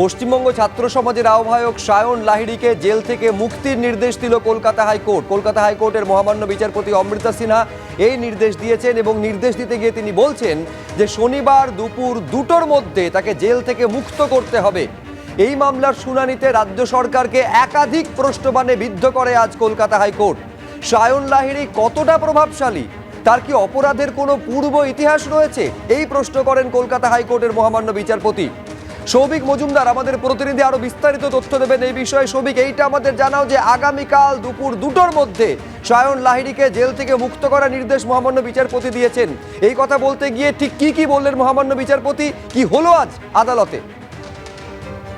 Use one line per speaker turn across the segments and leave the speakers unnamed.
পশ্চিমবঙ্গ ছাত্র সমাজের আহ্বায়ক সায়ন লাহিড়িকে জেল থেকে মুক্তির নির্দেশ দিল কলকাতা হাইকোর্ট। কলকাতা হাইকোর্টের মহামান্য বিচারপতি অমৃতা সিনহা এই নির্দেশ দিয়েছেন এবং নির্দেশ দিতে গিয়ে তিনি বলছেন যে শনিবার দুপুর দুটোর মধ্যে তাকে জেল থেকে মুক্ত করতে হবে। এই মামলার শুনানিতে রাজ্য সরকারকে একাধিক প্রশ্নবাণে বিদ্ধ করে আজ কলকাতা হাইকোর্ট। সায়ন লাহিড়ি কতটা প্রভাবশালী? তার কি অপরাধের কোনো পূর্ব ইতিহাস রয়েছে? এই প্রশ্ন করেন কলকাতা হাইকোর্টের মহামান্য বিচারপতি। সৌভিক মজুমদার, আমাদের প্রতিনিধি আরও বিস্তারিত তথ্য দেবেন এই বিষয়ে। সৌভিক, এইটা আমাদের জানাও যে আগামীকাল দুপুর দুটোর মধ্যে সায়ন লাহিড়িকে জেল থেকে মুক্ত করার নির্দেশ মহামান্য বিচারপতি দিয়েছেন। এই কথা বলতে গিয়ে ঠিক কি কি বললেন মহামান্য বিচারপতি? কি হলো আজ আদালতে?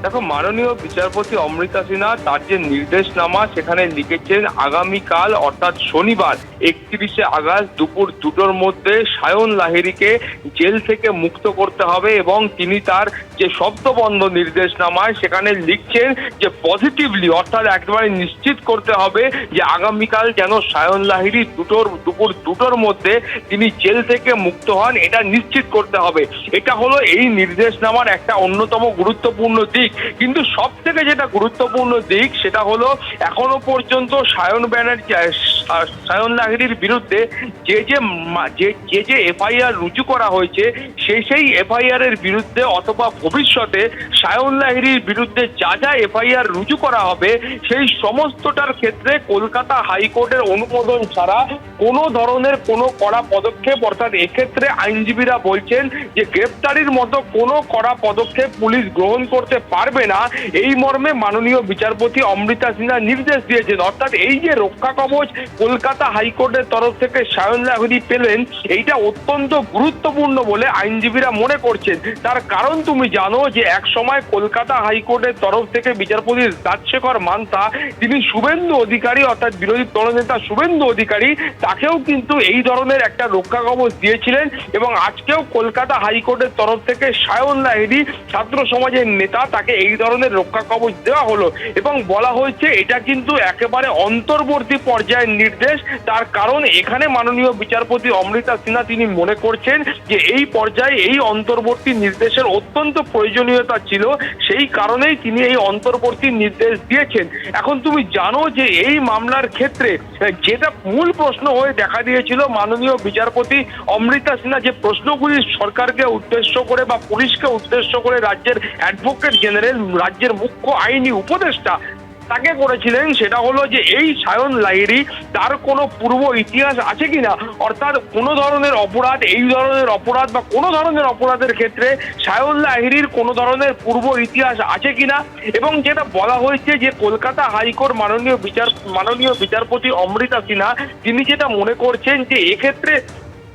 দেখো, মাননীয় বিচারপতি অমৃতা সিনহা তার যে নির্দেশনামা সেখানে লিখেছেন, আগামীকাল, অর্থাৎ শনিবার, একত্রিশে আগস্ট, দুপুর দুটোর মধ্যে সায়ন লাহিড়িকে জেল থেকে মুক্ত করতে হবে। এবং তিনি তার যে শব্দবন্ধ নির্দেশনামায় সেখানে লিখছেন যে, পজিটিভলি, অর্থাৎ একেবারে নিশ্চিত করতে হবে যে, আগামীকাল যেন সায়ন লাহিড়ি দুটোর, দুপুর দুটোর মধ্যে তিনি জেল থেকে মুক্ত হন, এটা নিশ্চিত করতে হবে। এটা হলো এই নির্দেশনামার একটা অন্যতম গুরুত্বপূর্ণ দিক। কিন্তু সব থেকে যেটা গুরুত্বপূর্ণ দিক সেটা হলো এখনও পর্যন্ত সায়ন ব্যানার্জি সায়ন লাহিড়ির বিরুদ্ধে যে যে যে যে এফআইআর রুজু করা হয়েছে, সেই সেই এফআইআর এর বিরুদ্ধে অথবা ভবিষ্যতে সায়ন লাহিড়ির বিরুদ্ধে যা যা এফআইআর রুজু করা হবে, সেই সমস্তটার ক্ষেত্রে কলকাতা হাইকোর্টের অনুমোদন ছাড়া কোনো ধরনের কোনো কড়া পদক্ষেপ, অর্থাৎ এক্ষেত্রে আইনজীবীরা বলছেন যে গ্রেপ্তারির মতো কোনো কড়া পদক্ষেপ পুলিশ গ্রহণ করতে পারবে না। এই মর্মে মাননীয় বিচারপতি অমৃতা সিনহা নির্দেশ দিয়েছেন। অর্থাৎ এই যে রক্ষা কবচ কলকাতা হাইকোর্টের তরফ থেকে সায়ন লাহিড়ি পেলেন, এইটা অত্যন্ত গুরুত্বপূর্ণ বলে আইনজীবীরা মনে করছেন। তার কারণ তুমি জানো যে এক সময় কলকাতা হাইকোর্টের তরফ থেকে বিচারপতি রাজশেখর মান্তা, তিনি শুভেন্দু অধিকারী, অর্থাৎ বিরোধী দলনেতা শুভেন্দু অধিকারী, তাকেও কিন্তু এই ধরনের একটা রক্ষা কবচ দিয়েছিলেন এবং আজকেও কলকাতা হাইকোর্টের তরফ থেকে সায়ন লাহিড়ি ছাত্র সমাজের নেতা, তাকে এই ধরনের রক্ষা কবচ দেওয়া হলো। এবং বলা হয়েছে, এটা কিন্তু একেবারে অন্তর্বর্তী পর্যায়ের নির্দেশ। তার কারণ এখানে মাননীয় বিচারপতি অমৃতা সিনহা তিনি মনে করছেন যে এই পর্যায়ে এই অন্তর্বর্তী নির্দেশের অত্যন্ত প্রয়োজনীয়তা ছিল। সেই কারণেই তিনি এই অন্তর্বর্তী নির্দেশ দিয়েছেন। এখন তুমি জানো যে এই মামলার ক্ষেত্রে, যেটা মূল প্রশ্ন হয়ে দেখা দিয়েছিল মাননীয় বিচারপতি অমৃতা সিনহা যে প্রশ্নগুলি সরকারকে উদ্দেশ্য করে বা পুলিশকে উদ্দেশ্য করে রাজ্যের অ্যাডভোকেট জেনারেল, রাজ্যের মুখ্য আইনি উপদেষ্টা তাকে করেছিলেন সেটা হলো যে এই সায়ন লাহিড়ি, তার কোনো পূর্ব ইতিহাস আছে কিনা? অর্থাৎ কোনো ধরনের অপরাধ, এই ধরনের অপরাধ বা কোনো ধরনের অপরাধের ক্ষেত্রে সায়ন লাহিড়ির কোনো ধরনের পূর্ব ইতিহাস আছে কিনা? এবং যেটা বলা হয়েছে যে কলকাতা হাইকোর্ট মাননীয় বিচার, মাননীয় বিচারপতি অমৃতা সিনহা, তিনি যেটা মনে করছেন যে এক্ষেত্রে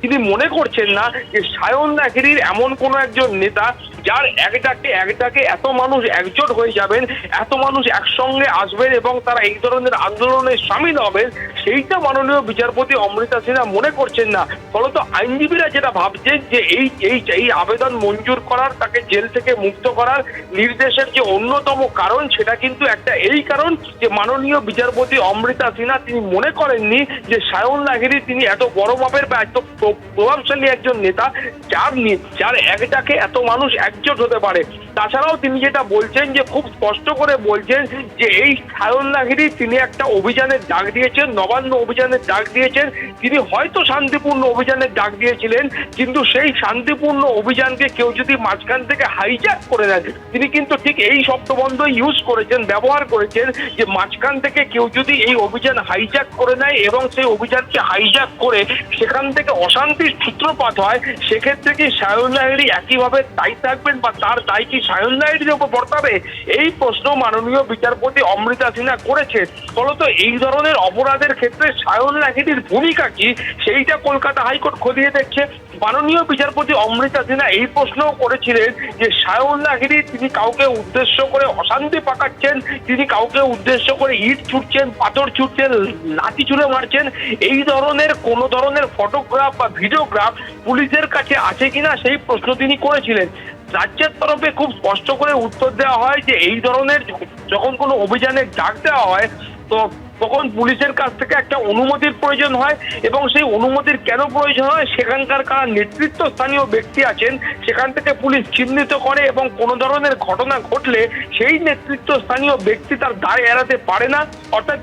তিনি মনে করছেন না যে সায়ন লাহিড়ির এমন কোনো একজন নেতা যার এক ডাকে এক ডাকে এত মানুষ একজোট হয়ে যাবেন, এত মানুষ একসঙ্গে আসবেন এবং তারা এই ধরনের আন্দোলনে সামিল হবেন, সেইটা মাননীয় বিচারপতি অমৃতা সিনহা মনে করছেন না। ফলত আইনজীবীরা যেটা ভাবছেন যে এই এই এই আবেদন মঞ্জুর করার, তাকে জেল থেকে মুক্ত করার নির্দেশের যে অন্যতম কারণ, সেটা কিন্তু একটা এই কারণ যে মাননীয় বিচারপতি অমৃতা সিনহা তিনি মনে করেননি যে সায়ন লাহিড়ি তিনি এত বড় মাপের বা এত প্র- প্রভাবশালী একজন নেতা, যার যার এক ডাকে এত মানুষ একজোট হতে পারে। তাছাড়াও তিনি যেটা বলছেন যে, খুব স্পষ্ট করে বলছেন যে, এই সায়ন লাহিড়ি তিনি একটা অভিযানের ডাক দিয়েছেন, নবান্ন অভিযানের ডাক দিয়েছেন। তিনি হয়তো শান্তিপূর্ণ অভিযানের ডাক দিয়েছিলেন, কিন্তু সেই শান্তিপূর্ণ অভিযানকে কেউ যদি মাঝখান থেকে হাইজ্যাক করে নেন, তিনি কিন্তু ঠিক এই শব্দবন্ধ ইউজ করেছেন, ব্যবহার করেছেন যে, মাঝখান থেকে কেউ যদি এই অভিযান হাইজ্যাক করে নেয় এবং সেই অভিযানকে হাইজ্যাক করে সেখান থেকে অশান্তির সূত্রপাত হয়, সেক্ষেত্রে কি সায়ন লাহিড়ি একইভাবে দায়ী থাকবেন বা তার দায় কি সায়ন লাহিড়ির উপর বর্তাবে এই প্রশ্ন মাননীয় বিচারপতি অমৃতা সিনহা করেছেন। ফলত এই ধরনের অপরাধের ক্ষেত্রে সায়ন লাহিড়ির ভূমিকা কি? সেইটা কলকাতা হাইকোর্ট খতিয়ে দেখছে। মাননীয় বিচারপতি অমৃতা সিনহা এই প্রশ্নও করেছিলেন যে সায়ন লাহিড়ি তিনি কাউকে উদ্দেশ্য করে অশান্তি পাকাচ্ছেন, তিনি কাউকে উদ্দেশ্য করে ইট ছুটছেন, পাথর ছুটছেন, লাঠি ছুঁড়ে মারছেন। এই ধরনের কোনো ধরনের ফটোগ্রাফ বা ভিডিওগ্রাফ পুলিশের কাছে আছে কিনা সেই প্রশ্ন তিনি করেছিলেন। রাজ্যের তরফে খুব স্পষ্ট করে উত্তর দেওয়া হয় যে এই ধরনের যখন কোনো অভিযানের ডাক দেওয়া হয়, তো তখন পুলিশের কাছ থেকে একটা অনুমতির প্রয়োজন হয় এবং সেই অনুমতির কেন প্রয়োজন হয়? সেখানকার কারা নেতৃত্ব স্থানীয় ব্যক্তি আছেন, সেখান থেকে পুলিশ চিহ্নিত করে এবং কোনো ধরনের ঘটনা ঘটলে সেই নেতৃত্ব স্থানীয় ব্যক্তি তার দায় এড়াতে পারে না। অর্থাৎ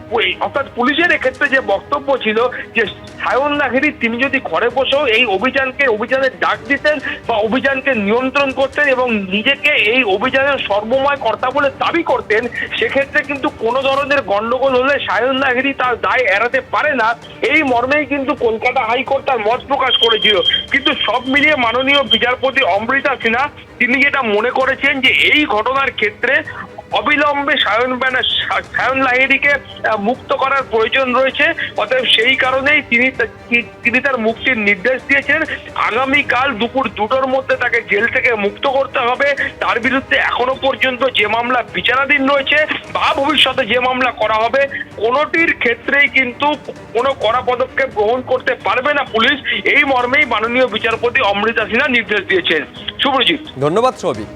অর্থাৎ পুলিশের এক্ষেত্রে যে বক্তব্য ছিল যে সায়ন লাহিড়ী তিনি যদি ঘরে বসেও এই অভিযানকে, অভিযানের ডাক দিতেন বা অভিযানকে নিয়ন্ত্রণ করতেন এবং নিজেকে এই অভিযানের সর্বময় কর্তা বলে দাবি করতেন, সেক্ষেত্রে কিন্তু কোনো ধরনের গণ্ডগোল হলে সায়ন লাহিড়ী তার দায় এড়াতে পারে না, এই মর্মেই কিন্তু কলকাতা হাইকোর্ট তার মত প্রকাশ করেছিল। কিন্তু সব মিলিয়ে মাননীয় বিচারপতি অমৃতা সিনহা, তিনি যেটা মনে করেছেন যে এই ঘটনার ক্ষেত্রে অবিলম্বে সায়ন ব্যানা সায়ন লাহিড়িকে মুক্ত করার প্রয়োজন রয়েছে। অতএব সেই কারণেই তিনি তিনি তার মুক্তির নির্দেশ দিয়েছেন। আগামীকাল দুপুর দুটোর মধ্যে তাকে জেল থেকে মুক্ত করতে হবে। তার বিরুদ্ধে এখনও পর্যন্ত যে মামলা বিচারাধীন রয়েছে বা ভবিষ্যতে যে মামলা করা হবে, কোনোটির ক্ষেত্রেই কিন্তু কোনো কড়া পদক্ষেপ গ্রহণ করতে পারবে না পুলিশ। এই মর্মেই মাননীয় বিচারপতি অমৃতা সিনহা নির্দেশ দিয়েছেন। শুভজিৎ
ধন্যবাদ, সৌভিক।